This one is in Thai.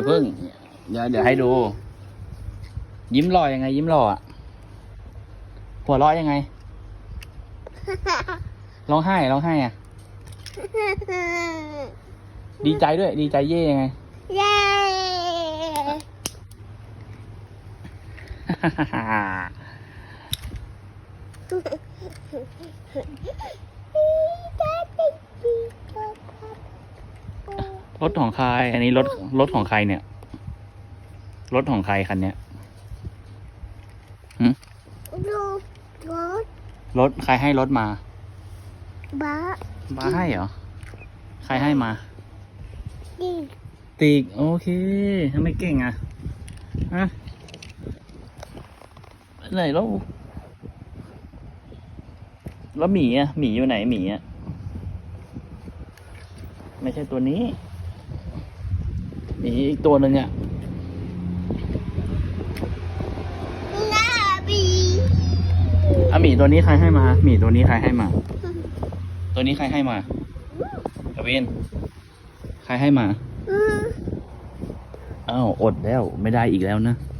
อย่าเพิ่ง เดี๋ยวเดี๋ยวให้ดู ยิ้มหล่อยังไง ยิ้มหล่ออะหัวเราะยังไง ร้องไห้ร้องไห้อะดีใจด้วย ดีใจเย่ยังไง เย้ รถของใคร อันนี้รถรถของใครเนี่ย รถของใครคันเนี้ยดูรถรถใครให้รถมา บ้าบ้าให้เหรอ ใครให้มา ดีติกโอเคทำไมเก่งอะฮะไหนแล้วแล้วหมีอะหมีอยู่ไหนหมีอะ ไม่ใช่ตัวนี้ หมีอีกตัวหนึ่งอะหน้าบีอะหมีตัวนี้ใครให้มาหมีตัวนี้ใครให้มา ตัวนี้ใครให้มาตะเวนใครให้มาอืมอ้าวอดแล้วไม่ได้อีกแล้วนะอ